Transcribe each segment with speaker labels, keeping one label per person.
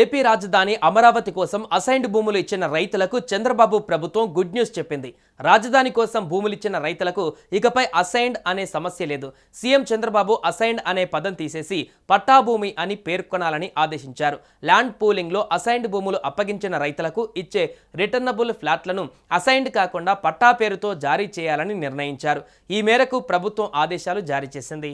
Speaker 1: AP రాజధాని అమరావతి కోసం assigned భూములు ఇచ్చిన రైతులకు చంద్రబాబు ప్రభుత్వం గుడ్ న్యూస్ చెప్పింది. రాజధాని కోసం భూములు ఇచ్చిన రైతులకు ఇకపై అసైన్డ్ అనే సమస్య లేదు. సీఎం చంద్రబాబు అసైన్డ్ అనే పదం తీసేసి పట్టా భూమి అని పేర్కొనాలని ఆదేశించారు. ల్యాండ్ పూలింగ్లో అసైన్డ్ భూములు అప్పగించిన రైతులకు ఇచ్చే రిటర్నబుల్ ఫ్లాట్లను అసైన్డ్ కాకుండా పట్టా పేరుతో జారీ చేయాలని నిర్ణయించారు. ఈ మేరకు ప్రభుత్వం ఆదేశాలు జారీ చేసింది.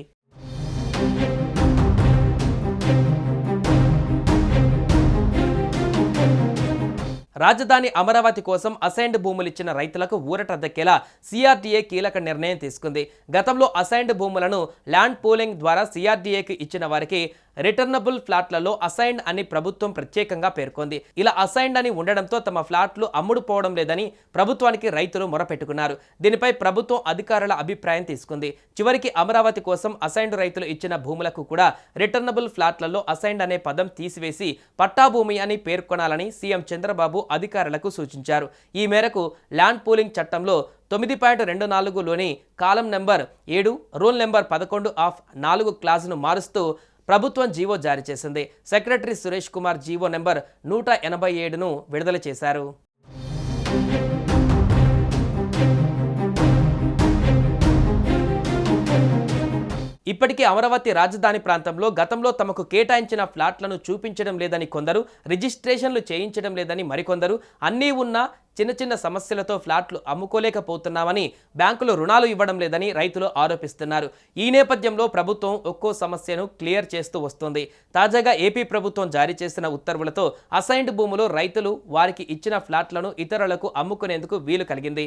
Speaker 1: రాజధాని అమరావతి కోసం అసైన్డ్ భూములు ఇచ్చిన రైతులకు ఊరట దక్కేలా సిఆర్డీఏ కీలక నిర్ణయం తీసుకుంది. గతంలో అసైన్డ్ భూములను ల్యాండ్ పూలింగ్ ద్వారా సిఆర్డీఏకి ఇచ్చిన వారికి రిటర్నబుల్ ఫ్లాట్లలో అసైన్డ్ అని ప్రభుత్వం ప్రత్యేకంగా పేర్కొంది. ఇలా అసైన్డ్ అని ఉండడంతో తమ ఫ్లాట్లు అమ్ముడుపోవడం లేదని ప్రభుత్వానికి రైతులు మొరపెట్టుకున్నారు. దీనిపై ప్రభుత్వం అధికారుల అభిప్రాయం తీసుకుంది. చివరికి అమరావతి కోసం అసైన్డ్ రైతులు ఇచ్చిన భూములకు కూడా రిటర్నబుల్ ఫ్లాట్లలో అసైన్డ్ అనే పదం తీసివేసి పట్టా భూమి అని పేర్కొనాలని సీఎం చంద్రబాబు అధికారులకు సూచించారు. ఈ మేరకు ల్యాండ్ పూలింగ్ చట్టంలో తొమ్మిది పాయింట్ రెండు నాలుగులోని కాలం నెంబర్ ఏడు రూల్ నెంబర్ పదకొండు ఆఫ్ నాలుగు క్లాజును మారుస్తూ ప్రభుత్వం జీవో జారీ చేసింది. Secretary Suresh Kumar GO number నూట ఎనభై ఏడును విడుదల చేశారు. ఇప్పటికే అమరావతి రాజధాని ప్రాంతంలో గతంలో తమకు కేటాయించిన ఫ్లాట్లను చూపించడం లేదని కొందరు రిజిస్ట్రేషన్లు చేయించడం లేదని మరికొందరు అన్నీ ఉన్నా చిన్న చిన్న సమస్యలతో ఫ్లాట్లు అమ్ముకోలేకపోతున్నామని బ్యాంకులు రుణాలు ఇవ్వడం లేదని రైతులు ఆరోపిస్తున్నారు. ఈ నేపథ్యంలో ప్రభుత్వం ఒక్కో సమస్యను క్లియర్ చేస్తూ వస్తుంది. తాజాగా ఏపీ ప్రభుత్వం జారీ చేసిన ఉత్తర్వులతో అసైన్డ్ భూములు రైతులు వారికి ఇచ్చిన ఫ్లాట్లను ఇతరులకు అమ్ముకునేందుకు వీలు కలిగింది.